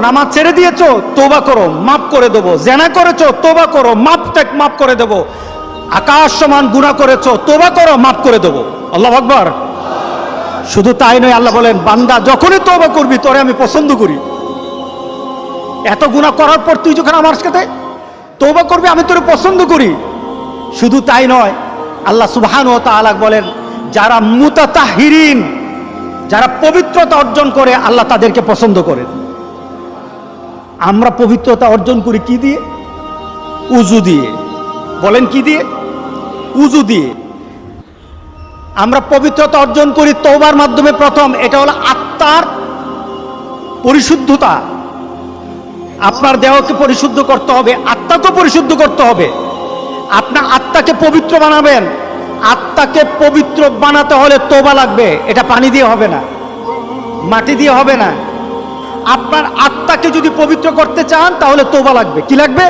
নামাজ ছেড়ে দিয়েছ তোবা করো, মাফ করে দেবো। জেনা করেছ তোবা করো মাপ টেক মাফ করে দেবো। আকাশ সমান গুণা করেছ তোবা করো, মাফ করে দেবো। আল্লাহ আকবর। শুধু তাই নয়, আল্লাহ বলেন, বান্দা, যখনই তোবা করবি, তোরে আমি পছন্দ করি। এত গুণা করার পর তুই যখন আমার সাথে তোবা করবি, আমি তোরে পছন্দ করি। শুধু তাই নয়, আল্লাহ সুবহান ও তাআলা বলেন, যারা মুতাতাহিরিন যারা পবিত্রতা অর্জন করে, আল্লাহ তাদেরকে পছন্দ করেন। আমরা পবিত্রতা অর্জন করি কি দিয়ে? উজু দিয়ে। বলেন কি দিয়ে? উজু দিয়ে। আমরা পবিত্রতা অর্জন করি তওবার মাধ্যমে প্রথম, এটা হলো আত্মার পরিশুদ্ধতা। আপনার দেহকে পরিশুদ্ধ করতে হবে আত্মাকে পরিশুদ্ধ করতে হবে। আপনার আত্মাকে পবিত্র বানাবেন। আত্মাকে পবিত্র বানাতে হলে তোবা লাগবে, এটা পানি দিয়ে হবে না। মাটি দিয়ে হবে না। আপনার আত্মাকে যদি পবিত্র করতে চান তাহলে তোবা লাগবে। কি লাগবে?